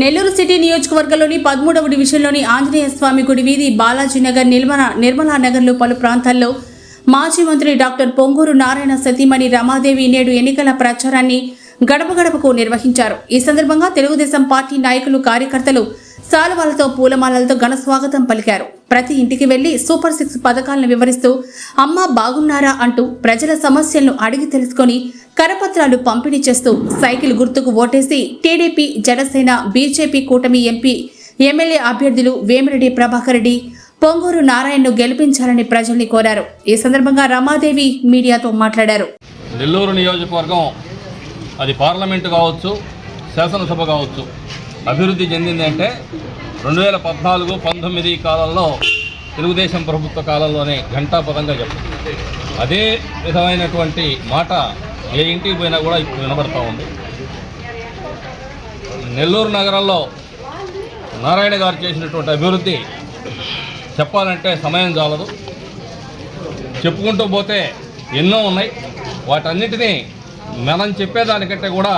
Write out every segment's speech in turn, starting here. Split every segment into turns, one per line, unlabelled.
Nellore city నియోజకవర్గంలోని పదమూడవ డివిజన్లోని ఆంజనేయ స్వామి గుడి వీధి బాలాజీనగర్ నిర్మల నిర్మలా నగర్లో పలు ప్రాంతాల్లో మాజీ మంత్రి డాక్టర్ పొంగూరు నారాయణ సతీమణి రమాదేవి నేడు ఎన్నికల ప్రచారాన్ని గడప గడపకు నిర్వహించారు. ఈ సందర్భంగా తెలుగుదేశం పార్టీ నాయకులు కార్యకర్తలు సాలువాలతో పూలమాలలతో ఘన స్వాగతం పలికారు. ప్రతి ఇంటికి వెళ్ళి సూపర్ సిక్స్ పథకాలను వివరిస్తూ అమ్మ బాగున్నారా అంటూ ప్రజల సమస్యలను అడిగి తెలుసుకొని కరపత్రాలు పంపిణీ చేస్తూ సైకిల్ గుర్తుకు ఓటేసి టీడీపీ జనసేన బీజేపీ కూటమి ఎంపీ ఎమ్మెల్యే అభ్యర్థులు వేమిరెడ్డి ప్రభాకర్ రెడ్డి పొంగూరు నారాయణను గెలిపించాలని ప్రజల్ని కోరారు. ఈ సందర్భంగా రమాదేవి మీడియాతో మాట్లాడారు.
నెల్లూరు నియోజకవర్గం అది పార్లమెంటు కావచ్చు శాసనసభ కావచ్చు అభివృద్ధి చెందింది అంటే రెండు వేల పద్నాలుగు పంతొమ్మిది కాలంలో తెలుగుదేశం ప్రభుత్వ కాలంలోనే ఘంటాపదంగా చెప్పారు. అదే విధమైనటువంటి మాట ఏ ఇంటికి పోయినా కూడా ఇప్పుడు వినబడతా ఉంది. నెల్లూరు నగరంలో నారాయణ గారు చేసినటువంటి అభివృద్ధి చెప్పాలంటే సమయం చాలదు. చెప్పుకుంటూ పోతే ఎన్నో ఉన్నాయి. వాటన్నిటినీ మనం చెప్పేదానికంటే కూడా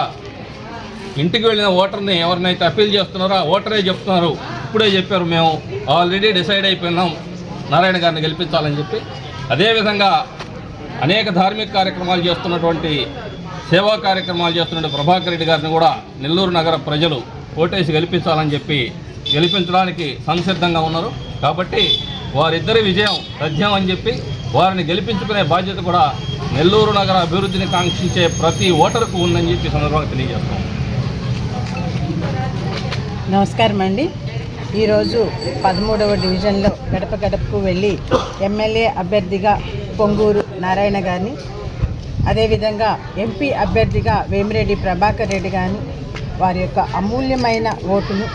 ఇంటికి వెళ్ళిన ఓటర్ని ఎవరినైతే అప్పీల్ చేస్తున్నారో ఆ ఓటరే చెప్తున్నారు. ఇప్పుడే చెప్పారు మేము. ఆల్రెడీ డిసైడ్ అయిపోయినాం. నారాయణ గారిని గెలిపించాలని చెప్పి. అదేవిధంగా అనేక ధార్మిక కార్యక్రమాలు చేస్తున్నటువంటి సేవా కార్యక్రమాలు చేస్తున్న ప్రభాకర్ రెడ్డి గారిని కూడా నెల్లూరు నగర ప్రజలు ఓటేసి గెలిపించాలని చెప్పి గెలిపించడానికి సంసిద్ధంగా ఉన్నారు. కాబట్టి వారిద్దరి విజయం తథ్యం అని చెప్పి వారిని గెలిపించుకునే బాధ్యత కూడా నెల్లూరు నగర అభివృద్ధిని కాంక్షించే ప్రతి ఓటరుకు ఉందని చెప్పి సందర్భంగా తెలియజేస్తాం
నమస్కారం అండి. ఈరోజు పదమూడవ డివిజన్లో గడప గడపకు వెళ్ళి ఎమ్మెల్యే అభ్యర్థిగా పొంగూరు నారాయణ గారిని. అదేవిధంగా ఎంపీ అభ్యర్థిగా వేమిరెడ్డి ప్రభాకర్ రెడ్డి గారిని. వారి యొక్క అమూల్యమైన ఓటును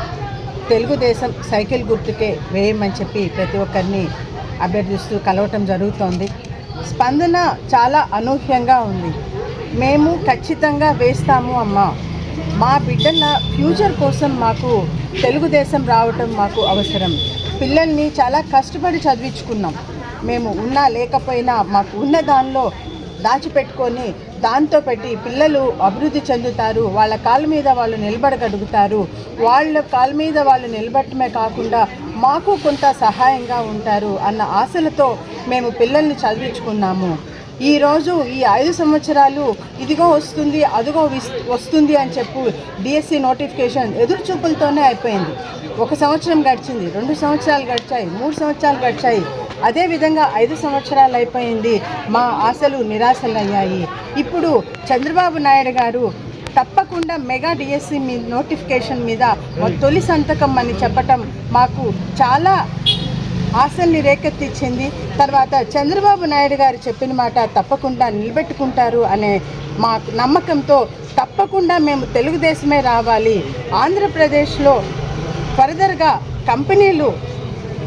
తెలుగుదేశం సైకిల్ గుర్తుకే వేయమని చెప్పి ప్రతి ఒక్కరిని అభ్యర్థిస్తూ కలవటం జరుగుతోంది. స్పందన చాలా అనూహ్యంగా ఉంది. మేము ఖచ్చితంగా వేస్తాము అమ్మా. మా బిడ్డల ఫ్యూచర్ కోసం మాకు తెలుగుదేశం రావటం మాకు అవసరం. పిల్లల్ని చాలా కష్టపడి చదివించుకున్నాం. మేము ఉన్నా లేకపోయినా మాకు ఉన్న దానిలో దాచిపెట్టుకొని దాంతో పెట్టి పిల్లలు అభివృద్ధి చెందుతారు వాళ్ళ కాళ్ళ మీద వాళ్ళు నిలబడగలుగుతారు. వాళ్ళ కాళ్ళ మీద వాళ్ళు నిలబడటమే కాకుండా మాకు కొంత సహాయంగా ఉంటారు అన్న ఆశలతో మేము పిల్లల్ని చదివించుకున్నాము. ఈరోజు ఈ ఐదు సంవత్సరాలు ఇదిగో వస్తుంది అదిగో విస్- వస్తుంది అని చెప్పు డిఎస్సి నోటిఫికేషన్ ఎదురు చూపులతోనే అయిపోయింది. ఒక సంవత్సరం గడిచింది రెండు సంవత్సరాలు గడిచాయి మూడు సంవత్సరాలు గడిచాయి. అదేవిధంగా ఐదు సంవత్సరాలు అయిపోయింది. మా ఆశలు నిరాశలు అయ్యాయి ఇప్పుడు చంద్రబాబు నాయుడు గారు తప్పకుండా మెగా డిఎస్సి మీ నోటిఫికేషన్ మీద తొలి సంతకం అని చెప్పటం మాకు చాలా ఆశల్ని రేకెత్తించింది తర్వాత చంద్రబాబు నాయుడు గారు చెప్పిన మాట తప్పకుండా నిలబెట్టుకుంటారు అనే మా నమ్మకంతో తప్పకుండా మేము తెలుగుదేశమే రావాలి. ఆంధ్రప్రదేశ్లో ఫర్దర్గా కంపెనీలు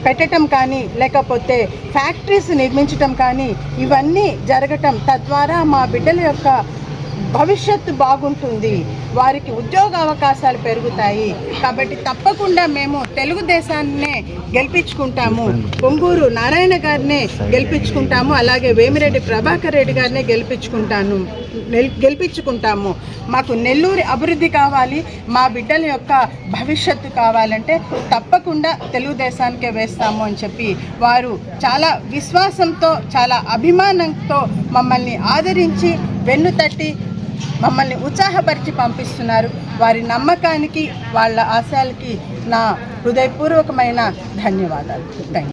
పెట్టడం కానీ లేకపోతే ఫ్యాక్టరీస్ నిర్మించటం కానీ ఇవన్నీ జరగటం తద్వారా మా బిడ్డల యొక్క భవిష్యత్తు బాగుంటుంది. వారికి ఉద్యోగ అవకాశాలు పెరుగుతాయి. కాబట్టి తప్పకుండా మేము తెలుగుదేశాన్నే గెలిపించుకుంటాము. పొంగూరు నారాయణ గారినే గెలిపించుకుంటాము. అలాగే వేమిరెడ్డి ప్రభాకర్ రెడ్డి గారినే గెలిపించుకుంటాను గెలిపించుకుంటాము. మాకు నెల్లూరు అభివృద్ధి కావాలి. మా బిడ్డల యొక్క భవిష్యత్తు కావాలంటే తప్పకుండా తెలుగుదేశానికే వేస్తాము అని చెప్పి వారు చాలా విశ్వాసంతో చాలా అభిమానంతో మమ్మల్ని ఆదరించి వెన్ను తట్టి మమ్మల్ని ఉత్సాహపరిచి పంపిస్తున్నారు. వారి నమ్మకానికి వాళ్ళ ఆశయాలకి నా హృదయపూర్వకమైన ధన్యవాదాలు. Thank you